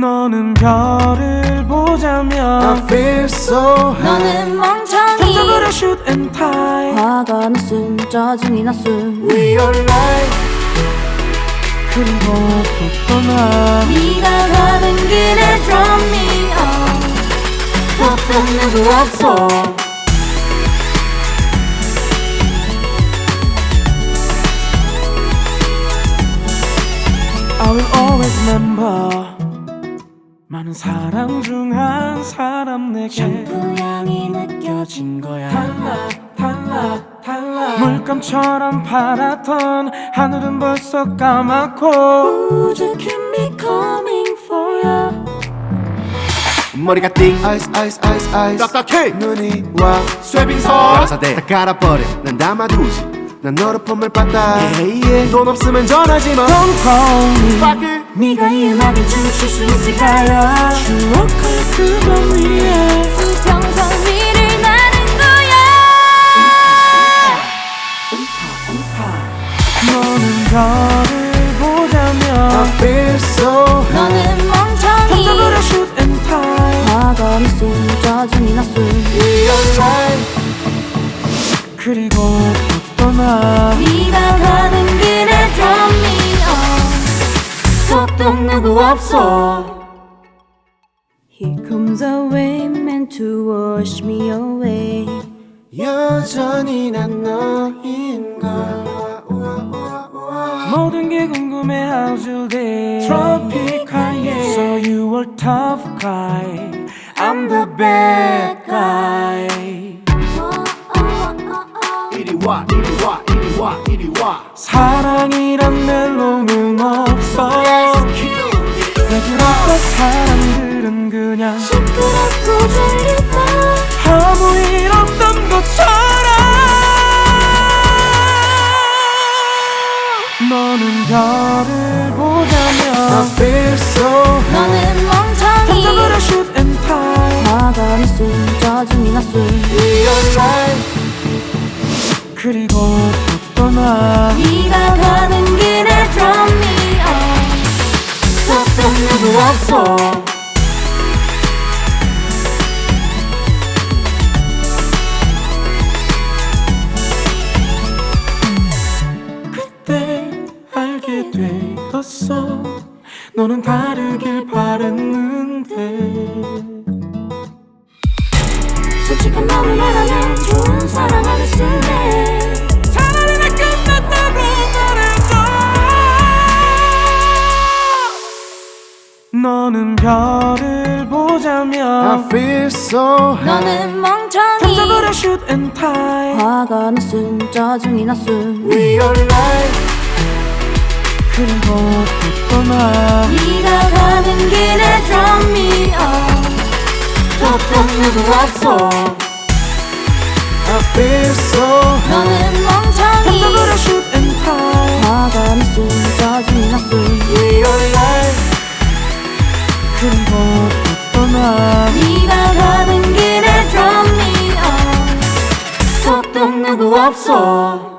너는 별을 보자면 I feel so high 너는 멍청이 던져버려 shoot and tie 화가 났음 짜증이 났음 We are light 그리고 또 떠나 네가 가는 길에 drop me off 덕분 누구 없어 I will always remember 많은 사람 중 한 사람 내게 샴푸 향이 느껴진 진 거야. 달라 달라 달라. 물감처럼 파랗던 하늘은 벌써 까맣고 Would you keep me coming for you 머리가 띵. 아이스 아이스 아이스 아이스. 딱딱해. 눈이 와. 쇠빙선 가라사대. 다 깔아버려. 난 담아두지. 난 너를 폼을 봤다. 돈 없으면 전화지마. Don't call me 네가 이 음악에 춤출 수 있을까요? 추억할 그밤 위에 수평선 위를 나는 거야. 너는 별을 보자면 I feel so 너는 멍청이. 던져버려 shoot and tie. 화가 났음 짜증이 are light 그리고 또 떠나 네가 가는 me 덕분 누구 없어 Here comes a wayman to wash me away 여전히 난 우와. 모든 게 궁금해 how's your day Tropical yeah So you were tough guy I'm the bad guy 이리 와 이리 와 이리 와 이리 와 사랑이란 멜로는 별을 I 보자면 feel so 너는 멍청이 던져버려 shoot and tie 화가 났음 짜증이 났음 We are light 그리고 또 떠나 네가 알게 되었어. 너는 다르길 바랬는데. 솔직한 마음을 말하면 좋은 사랑 안 했을래 차라리 나 끝났다고 말해줘. 너는 별을 I 보자면 feel so high. 너는 멍청이. 던져버려 shoot and tie. 화가 났음 짜증이 났음. We are light 그리고 또 떠나 네가 가는 길에 drop me off 덕분 누구 없어 I feel so 너는 멍청이. 던져버려 shoot and 났음 짜증이 났음 We are light 그리고 또 떠나 네가 가는 길에 drop me off 덕분 누구 없어